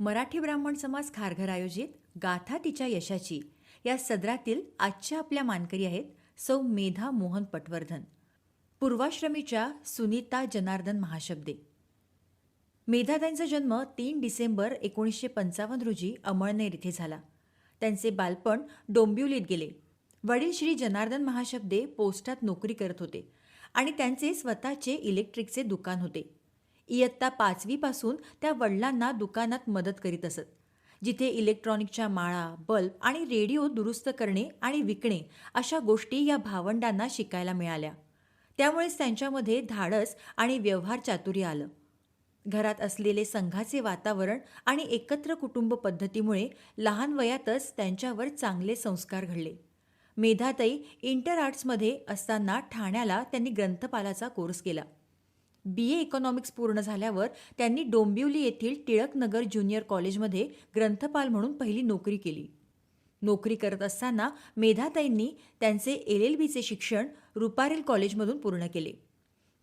मराठी ब्राह्मण समाज खारघर आयोजित गाथा तिच्या यशाची. या सदरातील आजच्या आपल्या मानकरी आहेत सौ मेधा मोहन पटवर्धन. पूर्वाश्रमीच्या सुनीता जनार्दन महाशब्दे. मेधाताईंचा जन्म तीन डिसेंबर एकोणीसशे पंचावन्न रोजी अमळनेर इथे झाला. त्यांचे बालपण डोंबिवलीत गेले. वडील श्री जनार्दन महाशब्दे पोस्टात नोकरी करत होते आणि त्यांचे स्वतःचे इलेक्ट्रिकचे दुकान होते. इयत्ता पाचवीपासून त्या वडिलांना दुकानात मदत करीत असत. जिथे इलेक्ट्रॉनिकच्या माळा बल्ब आणि रेडिओ दुरुस्त करणे आणि विकणे अशा गोष्टी या भावंडांना शिकायला मिळाल्या. त्यामुळेच त्यांच्यामध्ये धाडस आणि व्यवहार चातुर्य आलं. घरात असलेले संघाचे वातावरण आणि एकत्र कुटुंब पद्धतीमुळे लहान वयातच त्यांच्यावर चांगले संस्कार घडले. मेधाताई इंटर आर्ट्समध्ये असताना ठाण्याला त्यांनी ग्रंथपालाचा कोर्स केला. बी ए इकॉनॉमिक्स पूर्ण झाल्यावर त्यांनी डोंबिवली येथील टिळकनगर ज्युनियर कॉलेजमध्ये ग्रंथपाल म्हणून पहिली नोकरी केली. नोकरी करत असताना मेधाताईंनी त्यांचे एल एल बीचे शिक्षण रुपारेल कॉलेजमधून पूर्ण केले.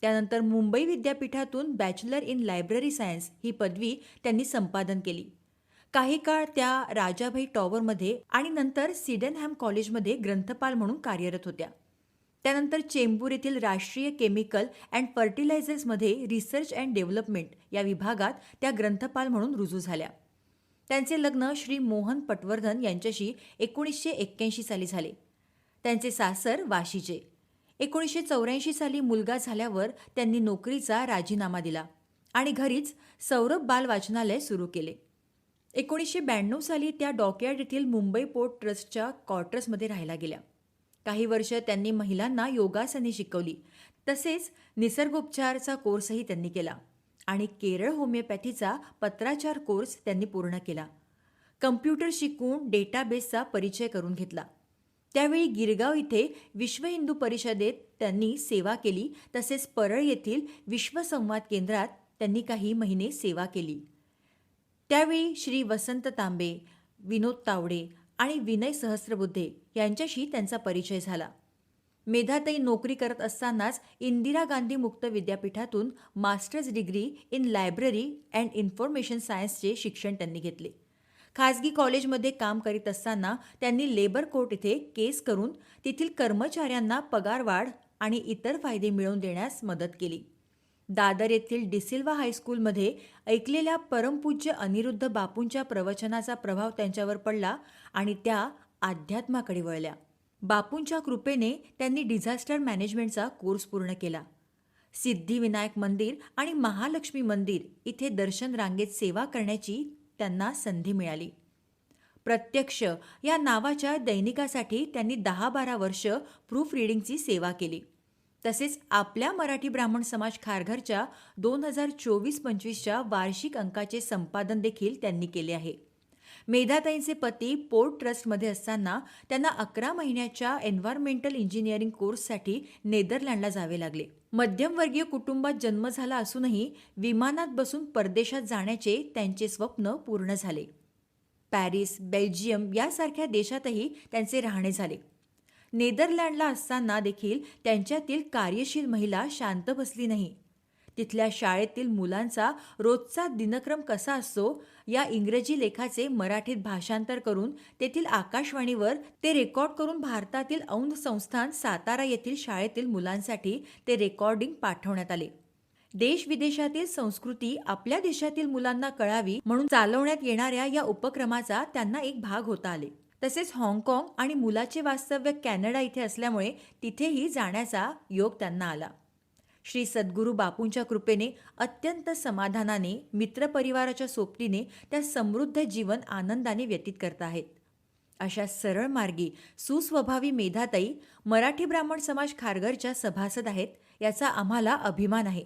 त्यानंतर मुंबई विद्यापीठातून बॅचलर इन लायब्ररी सायन्स ही पदवी त्यांनी संपादन केली. काही काळ त्या राजाभाई टॉवरमध्ये आणि नंतर सिडनहॅम कॉलेजमध्ये ग्रंथपाल म्हणून कार्यरत होत्या. त्यानंतर चेंबूर येथील राष्ट्रीय केमिकल अँड फर्टिलायझर्समध्ये रिसर्च अँड डेव्हलपमेंट या विभागात त्या ग्रंथपाल म्हणून रुजू झाल्या. त्यांचे लग्न श्री मोहन पटवर्धन यांच्याशी एकोणीसशे एक्क्याऐंशी साली झाले. त्यांचे सासर वाशीचे. एकोणीसशे चौऱ्याऐंशी साली मुलगा झाल्यावर त्यांनी नोकरीचा राजीनामा दिला आणि घरीच सौरभ बाल वाचनालय सुरू केले. एकोणीसशे ब्याण्णव साली त्या डॉकयार्ड येथील मुंबई पोर्ट ट्रस्टच्या क्वार्टर्समध्ये राहायला गेल्या. काही वर्ष त्यांनी महिलांना योगासने शिकवली. तसेच निसर्गोपचारचा कोर्सही त्यांनी केला आणि केरळ होमिओपॅथीचा पत्राचार कोर्स त्यांनी पूर्ण केला. कम्प्युटर शिकून डेटाबेसचा परिचय करून घेतला. त्यावेळी गिरगाव इथे विश्व हिंदू परिषदेत त्यांनी सेवा केली. तसेच परळ येथील विश्वसंवाद केंद्रात त्यांनी काही महिने सेवा केली. त्यावेळी श्री वसंत तांबे विनोद तावडे आणि विनय सहस्रबुद्धे यांच्याशी त्यांचा परिचय झाला. मेधाताई नोकरी करत असतानाच इंदिरा गांधी मुक्त विद्यापीठातून masters degree in library and information सायन्सचे शिक्षण त्यांनी घेतले. खाजगी कॉलेजमध्ये काम करीत असताना त्यांनी लेबर कोर्ट इथे केस करून तेथील कर्मचाऱ्यांना पगारवाढ आणि इतर फायदे मिळवून देण्यास मदत केली. दादर येथील डिसिल्वा हायस्कूलमध्ये ऐकलेल्या परमपूज्य अनिरुद्ध बापूंच्या प्रवचनाचा प्रभाव त्यांच्यावर पडला आणि त्या अध्यात्माकडे वळल्या. बापूंच्या कृपेने त्यांनी डिझास्टर मॅनेजमेंटचा कोर्स पूर्ण केला. सिद्धिविनायक मंदिर आणि महालक्ष्मी मंदिर इथे दर्शन रांगेत सेवा करण्याची त्यांना संधी मिळाली. प्रत्यक्ष या नावाच्या दैनिकासाठी त्यांनी दहा बारा वर्ष प्रूफ रिडिंगची सेवा केली. तसेच आपल्या मराठी ब्राह्मण समाज खारघरच्या दोन हजार चोवीस पंचवीसच्या वार्षिक अंकाचे संपादन देखील त्यांनी केले आहे. मेधाताईंचे पती पोर्ट ट्रस्टमध्ये असताना त्यांना अकरा महिन्याच्या एन्व्हायरमेंटल इंजिनिअरिंग कोर्ससाठी नेदरलँडला जावे लागले. मध्यमवर्गीय कुटुंबात जन्म झाला असूनही विमानात बसून परदेशात जाण्याचे त्यांचे स्वप्न पूर्ण झाले. पॅरिस बेल्जियम यासारख्या देशातही त्यांचे राहणे झाले. नेदरलँडला असताना देखील त्यांच्यातील कार्यशील महिला शांत बसली नाही. तिथल्या शाळेतील मुलांचा रोजचा दिनक्रम कसा असतो या इंग्रजी लेखाचे मराठीत भाषांतर करून तेथील आकाशवाणीवर ते रेकॉर्ड करून भारतातील औंध संस्थान सातारा येथील शाळेतील मुलांसाठी ते रेकॉर्डिंग पाठवण्यात आले. देश विदेशातील संस्कृती आपल्या देशातील मुलांना कळावी म्हणून चालवण्यात येणाऱ्या या उपक्रमाचा त्यांना एक भाग होता आले. तसेच हाँगकाँग आणि मुलाचे वास्तव्य कॅनडा इथे असल्यामुळे तिथेही जाण्याचा योग त्यांना आला. श्री सद्गुरू बापूंच्या कृपेने अत्यंत समाधानाने मित्रपरिवाराच्या सोबतीने त्या समृद्ध जीवन आनंदाने व्यतीत करत आहेत. अशा सरळ मार्गी सुस्वभावी मेधाताई मराठी ब्राह्मण समाज खारघरच्या सभासद आहेत याचा आम्हाला अभिमान आहे.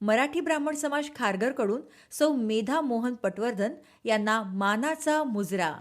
मराठी ब्राह्मण समाज खारघरकडून सौ मेधा मोहन पटवर्धन यांना मानाचा मुजरा.